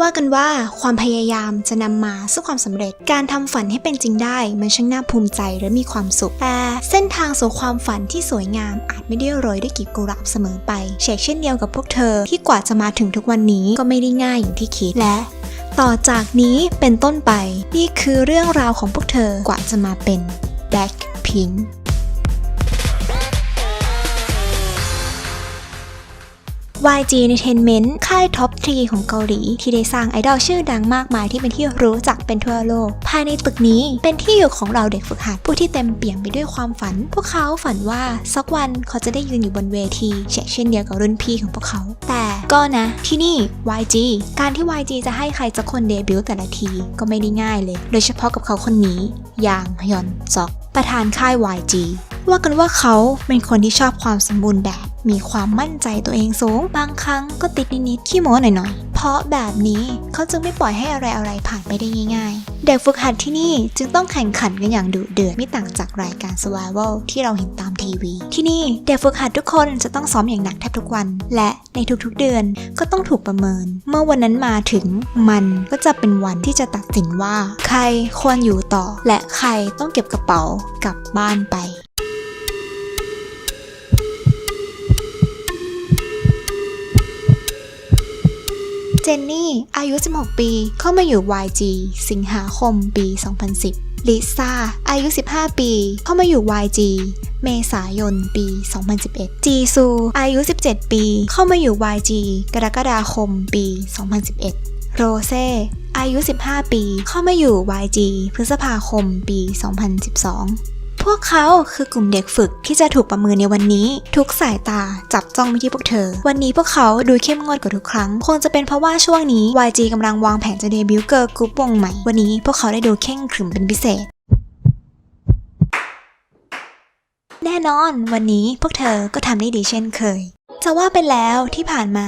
ว่ากันว่าความพยายามจะนำมาซึ่งความสำเร็จ การทำฝันให้เป็นจริงได้ มันช่างน่าภูมิใจและมีความสุข แต่เส้นทางสู่ความฝันที่สวยงามอาจไม่ได้โรยด้วยกีบกุหลาบเสมอไปเช่นเดียวกับพวกเธอที่กว่าจะมาถึงทุกวันนี้ก็ไม่ได้ง่ายอย่างที่คิด และ ต่อจากนี้เป็นต้นไป นี่คือเรื่องราวของพวกเธอกว่าจะมาเป็น Blackpink YG Entertainment ค่ายท็อป3ของเกาหลี ที่ได้สร้างไอดอลชื่อดังมากมายที่เป็นที่รู้จักเป็นทั่วโลก ภายในตึกนี้เป็นที่อยู่ของเราเด็กฝึกหัดผู้ที่เต็มเปี่ยมไปด้วยความฝัน พวกเขาฝันว่าสักวันเขาจะได้ยืนอยู่บนเวทีเช่นเช่นเดียวกับรุ่นพี่ของพวกเขา แต่ก็นะ ที่นี่ YG การที่ YG จะให้ใครสักคนเดบิวต์แต่ละทีก็ไม่ได้ง่ายเลย โดยเฉพาะกับเขาคนนี้อย่างฮยอนซอก ประธานค่าย YG ว่ากันว่าเขาเป็นคนที่ชอบความสมบูรณ์แบบ มีความมั่นใจตัวเองสูง บางครั้งก็ติดนิดๆขี้โม้หน่อยๆ เพราะแบบนี้เขาจึงไม่ปล่อยให้อะไรๆผ่านไปได้ง่าย ๆ เด็กฝึกหัดที่นี่จึงต้องแข่งขันกันอย่างดุเดือดไม่ต่างจากรายการ Survival ที่เราเห็นตามทีวี ที่นี่เด็กฝึกหัดทุกคนจะต้องซ้อมอย่างหนักแทบทุกวัน และในทุกๆเดือนก็ต้องถูกประเมิน เมื่อวันนั้นมาถึงมันก็จะเป็นวันที่จะตัดสินว่า ใครควรอยู่ต่อ และใครต้องเก็บกระเป๋ากลับบ้านไป จนนี่อายุ 16 ปี เข้ามาอยู่ YG สิงหาคมปี 2010 ลิซ่า อายุ 15 ปี เข้ามาอยู่ YG เมษายนปี 2011 จีซู อายุ 17 ปี เข้ามาอยู่ YG กรกฎาคมปี 2011 โรเซ่อายุ 15 ปี เข้ามาอยู่ YG พฤษภาคมปี 2012 พวกเขาคือกลุ่มเด็กฝึกที่จะถูกประเมินในวันนี้ ทุกสายตาจับจ้องไปที่พวกเธอ วันนี้พวกเขาดูเข้มงวดกว่าทุกครั้ง คงจะเป็นเพราะว่าช่วงนี้ YG กำลังวางแผนจะเดบิวต์เกิร์ลกรุ๊ปวงใหม่ วันนี้พวกเขาได้ดูเข่งขรึมเป็นพิเศษแน่นอนวันนี้พวกเธอก็ทำได้ดีเช่นเคย จะว่าไปแล้วที่ผ่านมา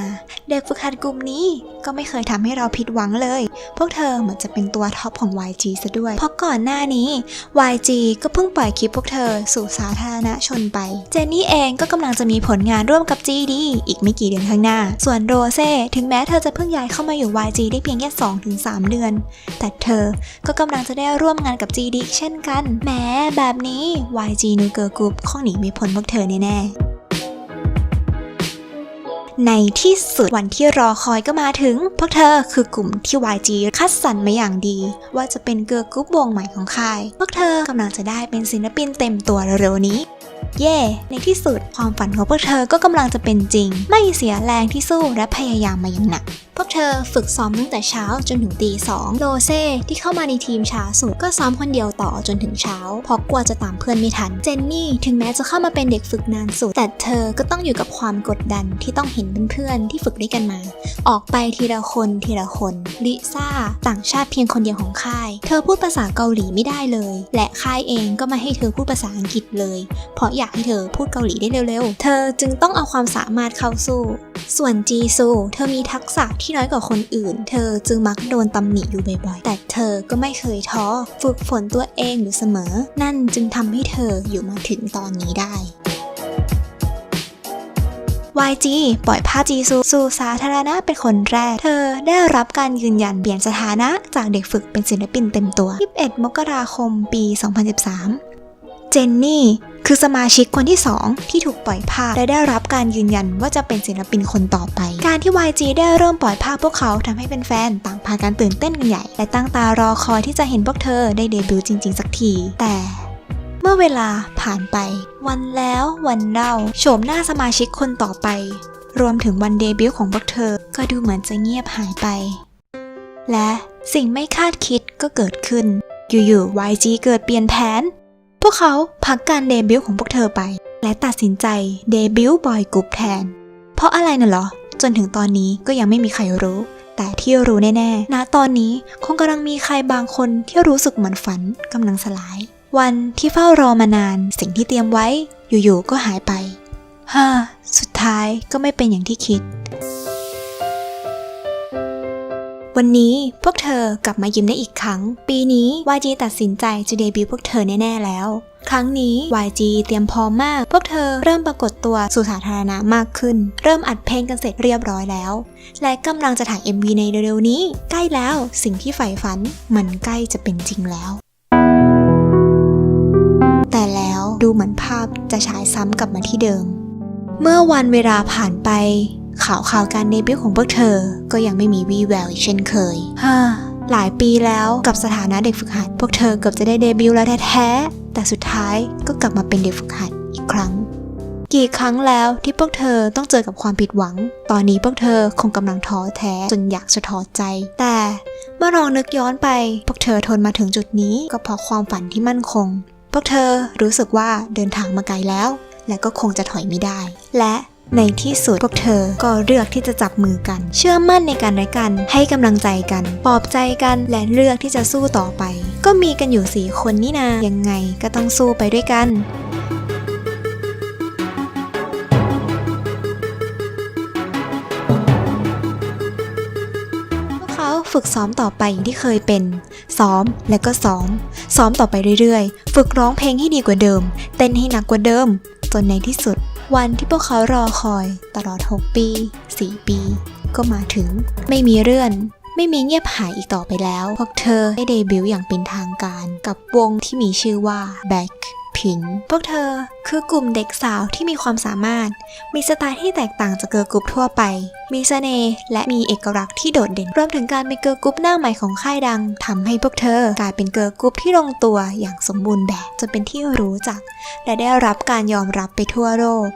เด็กฝึกหัดกลุ่มนี้ก็ไม่เคยทำให้เราผิดหวังเลย พวกเธอเหมือนจะเป็นตัวท็อปของ YG ซะด้วย เพราะก่อนหน้านี้ YG ก็เพิ่งปล่อยคลิปพวกเธอสู่สาธารณชนไป เจนนี่เองก็กำลังจะมีผลงานร่วมกับ GD อีกไม่กี่เดือนข้างหน้า ส่วนโรเซ่ถึงแม้เธอจะเพิ่งย้ายเข้ามาอยู่ YG ได้เพียงแค่2-3 เดือน แต่เธอก็กำลังจะได้ร่วมงานกับ GD อีเช่นกัน แม้แบบนี้ YG New Girl Group คงหนีไม่พ้นพวกเธอแน่ๆ ในที่สุดวันที่รอคอยก็มาถึง พวกเธอคือกลุ่มที่ YG คัดสรรมาอย่างดี ว่าจะเป็นเกิร์ลกรุ๊ปวงใหม่ของค่าย พวกเธอกำลังจะได้เป็นศิลปินเต็มตัวเร็วๆนี้เย่ ในที่สุดความฝันของพวกเธอก็กำลังจะเป็นจริง ไม่เสียแรงที่สู้และพยายามมาอย่างหนัก วกเธอฝึกซ้อมตั้งแต่เช้าจนถึงตีสองโรเซ่ที่เข้ามาในทีมช้าสุดก็ซ้อมคนเดียวต่อจนถึงเช้า เพราะกลัวจะตามเพื่อนไม่ทัน เจนนี่ถึงแม้จะเข้ามาเป็นเด็กฝึกนานสุด แต่เธอก็ต้องอยู่กับความกดดันที่ต้องเห็นเพื่อนๆที่ฝึกด้วยกันมา ออกไปทีละคนทีละคนลิซ่าต่างชาติเพียงคนเดียวของค่าย เธอพูดภาษาเกาหลีไม่ได้เลย และค่ายเองก็ไม่ให้เธอพูดภาษาอังกฤษเลย เพราะอยากให้เธอพูดเกาหลีได้เร็วๆ เธอจึงต้องเอาความสามารถเข้าสู้ ส่วนจีซูเธอมีทักษะที่น้อยกว่าคนอื่น เธอจึงมักโดนตำหนิอยู่บ่อยๆ แต่เธอก็ไม่เคยท้อ ฝึกฝนตัวเองอยู่เสมอ นั่นจึงทำให้เธออยู่มาถึงตอนนี้ได้ YG ปล่อยภาพจีซูสู่สาธารณะเป็นคนแรก เธอได้รับการยืนยันเปลี่ยนสถานะจากเด็กฝึกเป็นศิลปินเต็มตัว 21 มกราคมปี 2013 เจนนี่ คือสมาชิกคนที่ 2 ที่ถูกปล่อยภาพและได้รับการยืนยันว่าจะเป็นศิลปินคนต่อไป การที่ YG ได้เริ่มปล่อยภาพพวกเขาทำให้เป็นแฟนต่างพากันตื่นเต้นกันใหญ่ และตั้งตารอคอยที่จะเห็นพวกเธอได้เดบิวต์จริง ๆ สักที แต่เมื่อเวลาผ่านไป วันแล้ววันเล่าโฉมหน้าสมาชิกคนต่อไป รวมถึงวันเดบิวต์ของพวกเธอ ก็ดูเหมือนจะเงียบหายไป และสิ่งไม่คาดคิดก็เกิดขึ้น อยู่ๆ YG เกิดเปลี่ยนแผน พวกเขาพักการเดบิวต์ของพวกเธอไป และตัดสินใจเดบิวต์บอยกรุ๊ปแทน เพราะอะไรน่ะเหรอ จนถึงตอนนี้ก็ยังไม่มีใครรู้ แต่ที่รู้แน่ๆณตอนนี้คงกำลังมีใครบางคนที่รู้สึกเหมือนฝันกำลังสลาย วันที่เฝ้ารอมานานสิ่งที่เตรียมไว้อยู่ๆก็หายไปฮ่าสุดท้ายก็ไม่เป็นอย่างที่คิด วันนี้พวกเธอกลับมายิ้มได้อีกครั้ง ปีนี้ YG ตัดสินใจจะเดบิวต์พวกเธอแน่ ๆ แล้ว ครั้งนี้ YG เตรียมพร้อมมาก พวกเธอเริ่มปรากฏตัวสู่สาธารณะมากขึ้น เริ่มอัดเพลงกันเสร็จเรียบร้อยแล้ว และกำลังจะถ่าย MV ในเร็วๆนี้ ใกล้แล้วสิ่งที่ใฝ่ฝัน มันใกล้จะเป็นจริงแล้ว แต่แล้วดูเหมือนภาพจะฉายซ้ำกลับมาที่เดิม เมื่อวันเวลาผ่านไป ข่าวข่าวการเดบิวต์ของพวกเธอ ก็ยังไม่มีวี่แววอีกเช่นเคยฮ่าหลายปีแล้วกับสถานะเด็กฝึกหัด พวกเธอเกือบจะได้เดบิวต์แล้วแท้ๆ แต่สุดท้ายก็กลับมาเป็นเด็กฝึกหัดอีกครั้ง กี่ครั้งแล้วที่พวกเธอต้องเจอกับความผิดหวัง ตอนนี้พวกเธอคงกำลังท้อแท้จนอยากจะถอดใจ แต่เมื่อลองนึกย้อนไป พวกเธอทนมาถึงจุดนี้ก็เพราะความฝันที่มั่นคง พวกเธอรู้สึกว่าเดินทางมาไกลแล้ว และก็คงจะถอยไม่ได้ และ ในที่สุดพวกเธอก็เลือกที่จะจับมือกัน เชื่อมั่นในกันและกัน ให้กำลังใจกันปลอบใจกันและเลือกที่จะสู้ต่อไป ก็มีกันอยู่สี่คนนี่นายังไงก็ต้องสู้ไปด้วยกันพวกเขาฝึกซ้อมต่อไปอย่างที่เคยเป็น ซ้อมแล้วก็ซ้อม ซ้อมต่อไปเรื่อยๆ ฝึกร้องเพลงให้ดีกว่าเดิม เต้นให้หนักกว่าเดิม จนในที่สุด วันที่พวกเขารอคอยตลอด 6 ปี 4 ปี ก็มาถึง ไม่มีเรื่อน ไม่มีเงียบหายอีกต่อไปแล้ว พวกเธอได้เดบิวต์อย่างเป็นทางการกับวงที่มีชื่อว่า Back ผิง พวกเธอคือกลุ่มเด็กสาวที่มีความสามารถ มีสไตล์ที่แตกต่างจากเกิร์ลกรุ๊ปทั่วไป มีเสน่ห์และมีเอกลักษณ์ที่โดดเด่น รวมถึงการเป็นเกิร์ลกรุ๊ปหน้าใหม่ของค่ายดังทำให้พวกเธอกลายเป็นเกิร์ลกรุ๊ปที่ลงตัวอย่างสมบูรณ์แบบจนเป็นที่รู้จัก และได้รับการยอมรับไปทั่วโลก